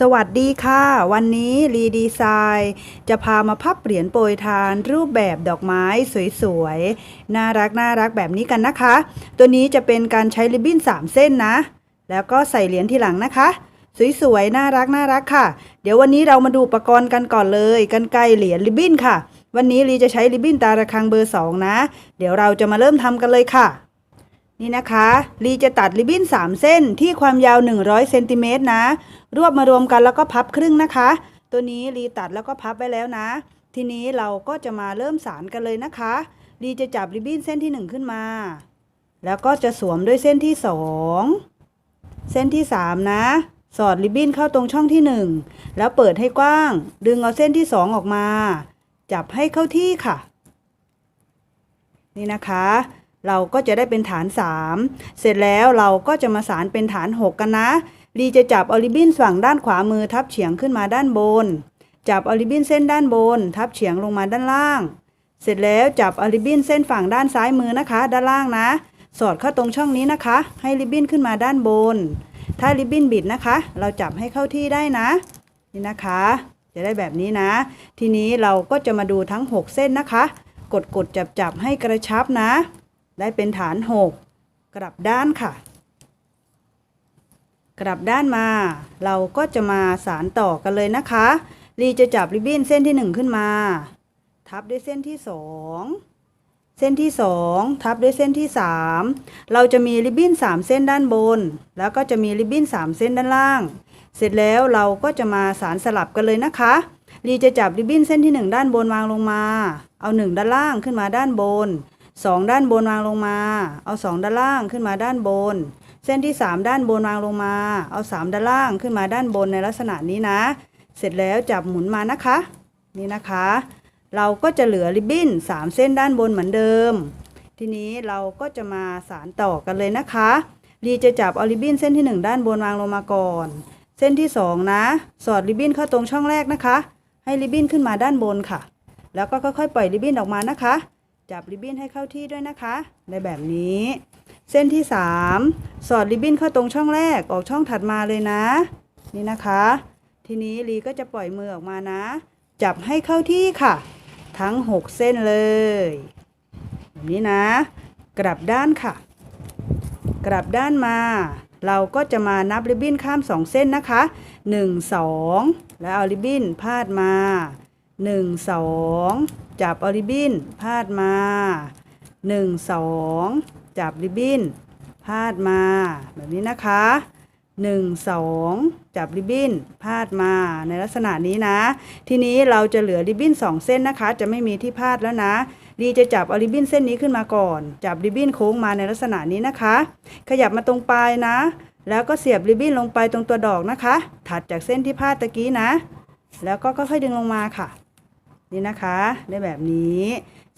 สวัสดีค่ะ วันนี้รีดีไซน์จะพามาพับเหรียญโปรยทาน รูปแบบดอกไม้สวยๆ น่ารักน่ารักแบบนี้กันนะคะ ตัวนี้จะเป็นการใช้ริบบิ้น 3 เส้นนะ แล้วก็ใส่เหรียญที่หลังนะคะ สวยๆ น่ารักน่ารักค่ะ เดี๋ยววันนี้เรามาดูอุปกรณ์กันก่อนเลยกันไกลเหรียญริบบิ้นค่ะ วันนี้รีจะใช้ริบบิ้นตาระคังเบอร์ 2 นะ เดี๋ยวเราจะมาเริ่มทำกันเลยค่ะ นี่นะคะลีจะตัดริบบิ้น 3 เส้นที่ความยาว 100เซนติเมตรนะ รวบมารวมกันแล้วก็พับครึ่งนะคะ ตัวนี้ลีตัดแล้วก็พับไว้แล้วนะ ทีนี้เราก็จะมาเริ่มสารกันเลยนะคะลีจะจับริบบิ้นเส้นที่ 1 ขึ้นมา แล้วก็จะสวมด้วยเส้นที่ 2 เส้นที่ 3 นะ สอดริบบิ้นเข้าตรงช่องที่ 1 แล้วเปิดให้กว้าง ดึงเอาเส้นที่ 2 ออกมา จับให้เข้าที่ค่ะ นี่นะคะ เราก็จะได้เป็นฐาน 3 เสร็จแล้วเราก็จะมาสารเป็นฐาน 6 กันนะลีจะจับออริบินฝั่งด้านขวามือทับเฉียงขึ้นมาด้านบน จับออริบินเส้นด้านบน ทับเฉียงลงมาด้านล่าง เสร็จแล้วจับออริบินเส้นฝั่งด้านซ้ายมือนะคะ ด้านล่างนะ สอดเข้าตรงช่องนี้นะคะ ให้ริบบิ้นขึ้นมาด้านบน ถ้าริบบิ้นบิดนะคะ เราจับให้เข้าที่ได้นะ นี่นะคะ จะได้แบบนี้นะ ทีนี้เราก็จะมาดูทั้ง 6 เส้นนะคะ กดกดจับจับให้กระชับนะ ได้เป็นฐาน 6 กลับด้านค่ะ กลับด้านมา เราก็จะมาสารต่อกันเลยนะคะลีจะจับริบบิ้นเส้นที่ 1 ขึ้นมา ทับด้วยเส้นที่ 2 เส้นที่ 2 ทับด้วยเส้นที่ 3 เราจะมีริบบิ้น 3 เส้นด้านบน แล้วก็จะมีริบบิ้น 3 เส้นด้านล่าง เสร็จแล้วเราก็จะมาสารสลับกันเลยนะคะลีจะจับริบบิ้นเส้นที่ 1 ด้านบนวางลงมา เอา 1 ด้านล่างขึ้นมาด้านบน 2 ด้านบนวางลงมา เอา 2 ด้านล่างขึ้นมาด้านบน เส้นที่ 3 ด้านบนวางลงมา เอา 3 ด้านล่างขึ้นมาด้านบนในลักษณะนี้นะ เสร็จแล้วจับหมุนมานะคะ นี่นะคะ เราก็จะเหลือริบบิ้น 3 เส้นด้านบนเหมือนเดิม ทีนี้เราก็จะมาสารต่อกันเลยนะคะลีจะจับเอาริบบิ้นเส้นที่ 1 ด้านบนวางลงมาก่อน เส้นที่ 2 นะ สอดริบบิ้นเข้าตรงช่องแรกนะคะ ให้ริบบิ้นขึ้นมาด้านบนค่ะ แล้วก็ค่อยๆปล่อยริบบิ้นออกมานะคะ จับริบบิ้นให้เข้าที่ด้วยนะคะ ในแบบนี้ เส้นที่ 3 สอดริบบิ้นเข้าตรงช่องแรกออกช่องถัดมาเลยนะ นี่นะคะ ทีนี้ลีก็จะปล่อยมือออกมานะ จับให้เข้าที่ค่ะ ทั้ง 6 เส้นเลย แบบนี้นะ กลับด้านค่ะ กลับด้านมา เราก็จะมานับริบบิ้นข้าม 2 เส้นนะคะ 1 2 แล้วเอาริบบิ้นพาดมา 1 2 จับเอาริบบิ้นพาดมา1 2จับริบบิ้นพาดมาแบบนี้นะคะ1 2จับริบบิ้นพาดมาในลักษณะนี้นะ ทีนี้เราจะเหลือริบบิ้น2เส้นนะคะ จะไม่มีที่พาดแล้วนะดีจะจับเอาริบบิ้นเส้นนี้ขึ้นมาก่อน จับริบบิ้นโค้งมาในลักษณะนี้นะคะ ขยับมาตรงปลายนะ แล้วก็เสียบริบบิ้นลงไปตรงตัวดอกนะคะ ถัดจากเส้นที่พาดตะกี้นะ แล้วก็ค่อยๆดึงลงมาค่ะ นี่นะคะ ได้แบบนี้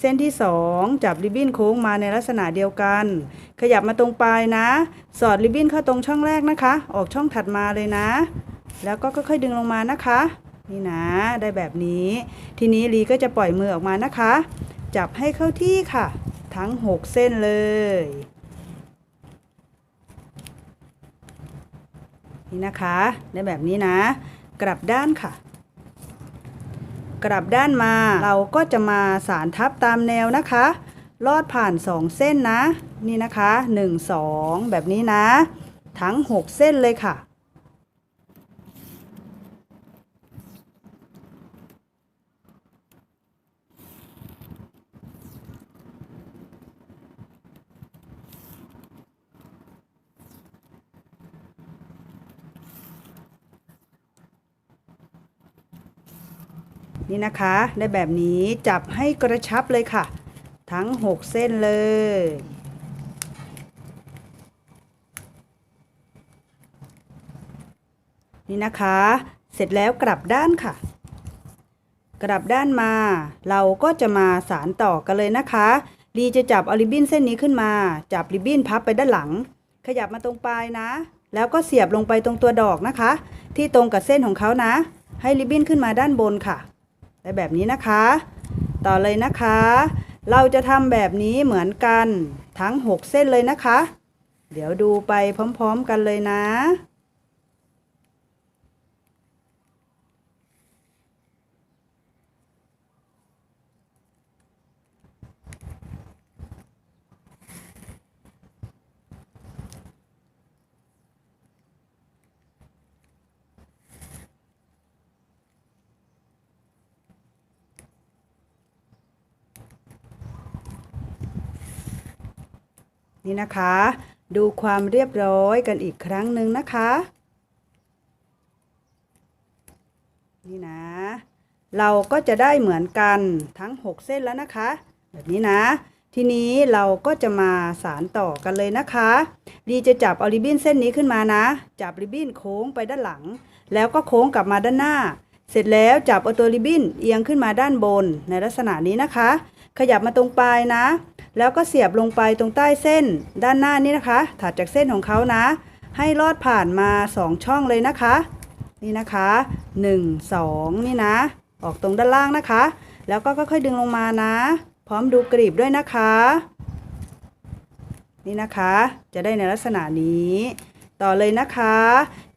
เส้นที่ 2 จับริบบิ้นโค้งมาในลักษณะเดียวกัน ขยับมาตรงปลายนะ สอดริบบิ้นเข้าตรงช่องแรกนะคะ ออกช่องถัดมาเลยนะ แล้วก็ค่อยๆดึงลงมานะคะ นี่นะ ได้แบบนี้ ทีนี้ลีก็จะปล่อยมือออกมานะคะ จับให้เข้าที่ค่ะ ทั้ง 6 เส้นเลยนี่นะคะ ได้แบบนี้นะ กลับด้านค่ะ กลับด้านมา เราก็จะมาสารทับตามแนวนะคะ ลอดผ่าน 2 เส้นนะ นี่นะคะ 1 2 แบบนี้นะ ทั้ง 6 เส้นเลยค่ะ นี่นะคะได้แบบนี้จับให้กระชับเลยค่ะ ทั้ง 6 เส้นเลย นี่นะคะ เสร็จแล้วกลับด้านค่ะ กลับด้านมา เราก็จะมาสารต่อกันเลยนะคะ ดีจะจับเอาริบบิ้นเส้นนี้ขึ้นมา จับริบบิ้นพับไปด้านหลัง ขยับมาตรงปลายนะ แล้วก็เสียบลงไปตรงตัวดอกนะคะ ที่ตรงกับเส้นของเขานะ ให้ริบบิ้นขึ้นมาด้านบนค่ะ ได้แบบนี้นะคะ ต่อเลยนะคะ เราจะทำแบบนี้เหมือนกันทั้ง 6 เส้นเลยนะคะ เดี๋ยวดูไปพร้อมๆกันเลยนะ นี่นะคะ ดูความเรียบร้อยกันอีกครั้งหนึ่งนะคะ นี่นะ เราก็จะได้เหมือนกันทั้ง 6 เส้นแล้วนะคะ แบบนี้นะทีนี้เราก็จะมาสารต่อกันเลยนะคะ ดีจะจับเอาริบบิ้นเส้นนี้ขึ้นมานะ จับริบบิ้นโค้งไปด้านหลัง แล้วก็โค้งกลับมาด้านหน้า เสร็จแล้วจับเอาตัวริบบิ้นเอียงขึ้นมาด้านบนในลักษณะนี้นะคะ ขยับมาตรงปลายนะ แล้วก็เสียบลงไปตรงใต้เส้นด้านหน้านี้นะคะ ถัดจากเส้นของเขานะ ให้ลอดผ่านมา 2 ช่องเลยนะคะ นี่นะคะ 1 2 นี่นะ ออกตรงด้านล่างนะคะ แล้วก็ค่อยๆดึงลงมานะ พร้อมดูกรีบด้วยนะคะ นี่นะคะ จะได้ในลักษณะนี้ ต่อเลยนะคะ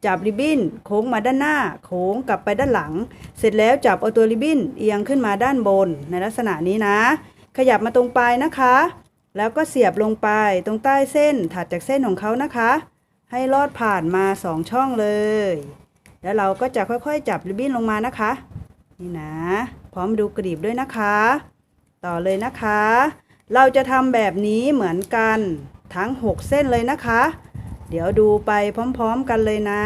จับริบบิ้นโค้งมาด้านหน้า โค้งกลับไปด้านหลัง เสร็จแล้วจับเอาตัวริบบิ้นเอียงขึ้นมาด้านบนในลักษณะนี้นะ ขยับมาตรงปลายนะคะ แล้วก็เสียบลงไปตรงใต้เส้นถัดจากเส้นของเขานะคะ ให้ลอดผ่านมาสองช่องเลย แล้วเราก็จะค่อยๆ จับริบบิ้นลงมานะคะ นี่นะ พร้อมดูกรีบด้วยนะคะ ต่อเลยนะคะ เราจะทำแบบนี้เหมือนกันทั้ง 6 เส้นเลยนะคะ เดี๋ยวดูไปพร้อมๆกันเลยนะ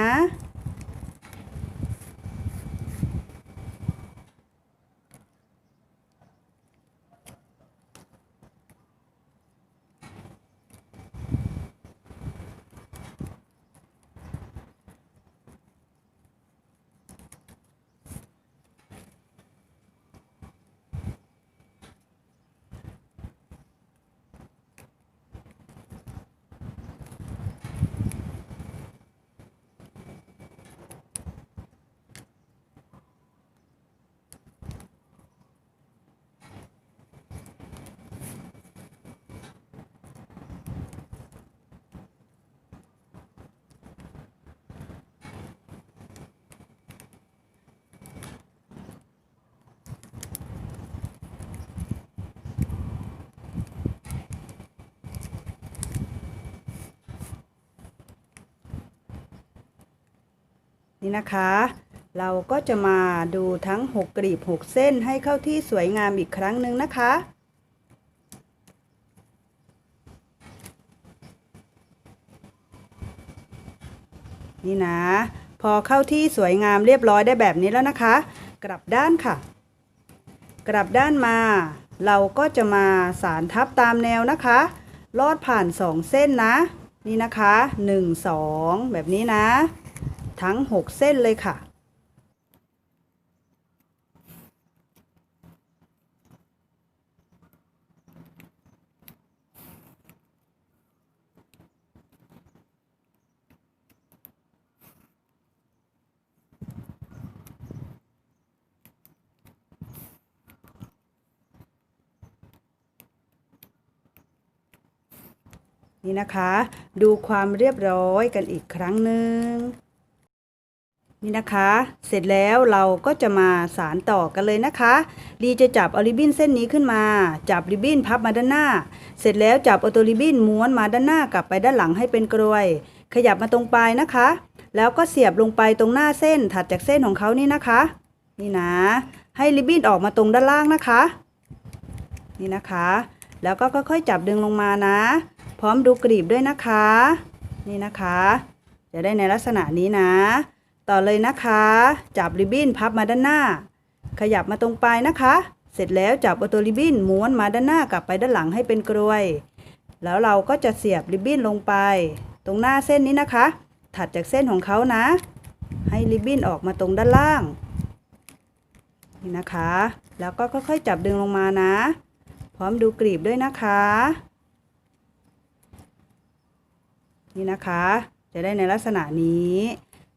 นี่นะคะ เราก็จะมาดูทั้ง 6 กรีบ 6 เส้นให้เข้าที่สวยงามอีกครั้งหนึ่งนะคะนี่นะ พอเข้าที่สวยงามเรียบร้อยได้แบบนี้แล้วนะคะ กลับด้านค่ะ กลับด้านมา เราก็จะมาสารทับตามแนวนะคะ ลอดผ่าน 2 เส้นนะ นี่นะคะ 1 2 แบบนี้นะ ทั้ง 6 เส้นเลยค่ะ นี่นะคะ ดูความเรียบร้อยกันอีกครั้งหนึ่ง นี่นะคะ เสร็จแล้วเราก็จะมาสารต่อกันเลยนะคะลีจะจับเอาริบบิ้นเส้นนี้ขึ้นมา จับริบบิ้นพับมาด้านหน้า เสร็จแล้วจับเอาตัวริบบิ้นม้วนมาด้านหน้ากลับไปด้านหลังให้เป็นกรวย ขยับมาตรงปลายนะคะ แล้วก็เสียบลงไปตรงหน้าเส้นถัดจากเส้นของเขานี่นะคะ นี่นะ ให้ริบบิ้นออกมาตรงด้านล่างนะคะ นี่นะคะ แล้วก็ค่อยๆจับดึงลงมานะ พร้อมดูกรีบด้วยนะคะ นี่นะคะ จะได้ในลักษณะนี้นะ ต่อเลยนะคะ จับริบบิ้นพับมาด้านหน้า ขยับมาตรงปลายนะคะ เสร็จแล้วจับเอาตัวริบบิ้นม้วนมาด้านหน้ากลับไปด้านหลังให้เป็นกรวย แล้วเราก็จะเสียบริบบิ้นลงไป ตรงหน้าเส้นนี้นะคะ ถัดจากเส้นของเขานะ ให้ริบบิ้นออกมาตรงด้านล่างนี่นะคะ แล้วก็ค่อยๆจับดึงลงมานะ พร้อมดูกรีบด้วยนะคะ นี่นะคะ จะได้ในลักษณะนี้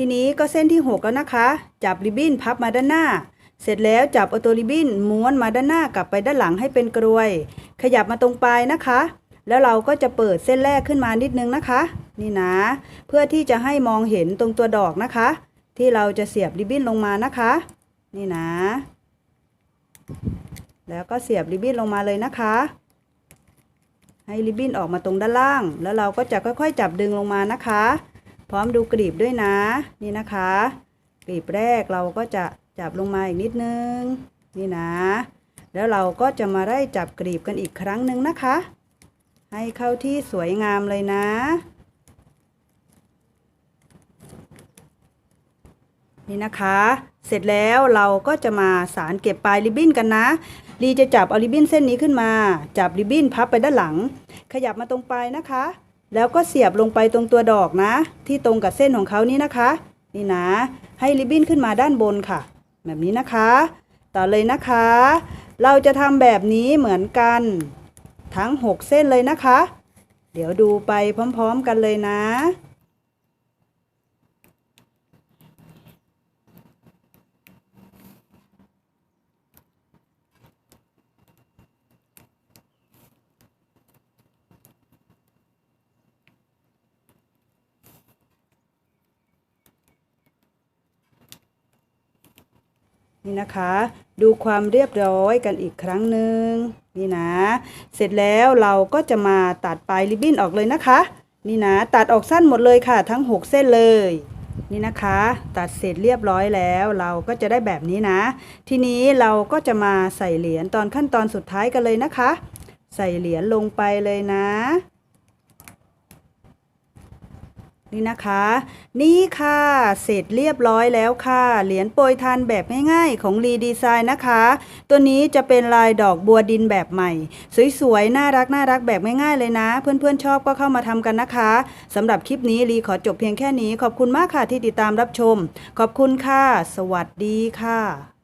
ทีนี้ก็เส้นที่ 6 แล้วนะคะ จับริบบิ้นพับมาด้านหน้า เสร็จแล้วจับเอาตัวริบบิ้นม้วนมาด้านหน้ากลับไปด้านหลังให้เป็นกรวย ขยับมาตรงปลายนะคะ แล้วเราก็จะเปิดเส้นแรกขึ้นมานิดนึงนะคะ นี่นะ เพื่อที่จะให้มองเห็นตรงตัวดอกนะคะ ที่เราจะเสียบริบบิ้นลงมานะคะ นี่นะ แล้วก็เสียบริบบิ้นลงมาเลยนะคะ ให้ริบบิ้นออกมาตรงด้านล่าง แล้วเราก็จะค่อยๆ จับดึงลงมานะคะ พร้อมดูกรีบด้วยนะ นี่นะคะกรีบแรกเราก็จะจับลงมาอีกนิดนึง นี่นะ แล้วเราก็จะมาไล่จับกรีบกันอีกครั้งหนึ่งนะคะ ให้เข้าที่สวยงามเลยนะนี่นะคะ เสร็จแล้วเราก็จะมาสารเก็บปลายริบบิ้นกันนะลีจะจับเอาริบบิ้นเส้นนี้ขึ้นมา จับริบบิ้นพับไปด้านหลัง ขยับมาตรงปลายนะคะ แล้วก็เสียบลงไปตรงตัวดอกนะ ที่ตรงกับเส้นของเขานี้นะคะ นี่นะ ให้ริบบิ้นขึ้นมาด้านบนค่ะ แบบนี้นะคะ ต่อเลยนะคะ เราจะทำแบบนี้เหมือนกัน ทั้ง 6 เส้นเลยนะคะ เดี๋ยวดูไปพร้อม ๆ กันเลยนะ นี่นะคะ ดูความเรียบร้อยกันอีกครั้งหนึ่งนี่นะ เสร็จแล้วเราก็จะมาตัดปลายริบบิ้นออกเลยนะคะ นี่นะ ตัดออกสั้นหมดเลยค่ะ ทั้ง 6 เส้นเลยนี่นะคะ ตัดเสร็จเรียบร้อยแล้วเราก็จะได้แบบนี้นะ ทีนี้เราก็จะมาใส่เหรียญตอนขั้นตอนสุดท้ายกันเลยนะคะ ใส่เหรียญลงไปเลยนะ นี่นะคะ นี่ค่ะ เสร็จเรียบร้อยแล้วค่ะ เหรียญโปรยทานแบบง่ายๆของรีดีไซน์นะคะ ตัวนี้จะเป็นลายดอกบัวดินแบบใหม่ สวยๆ น่ารักน่ารักแบบง่ายๆเลยนะ เพื่อนๆชอบก็เข้ามาทำกันนะคะสำหรับคลิปนี้รีขอจบเพียงแค่นี้ ขอบคุณมากค่ะที่ติดตามรับชม ขอบคุณค่ะ สวัสดีค่ะ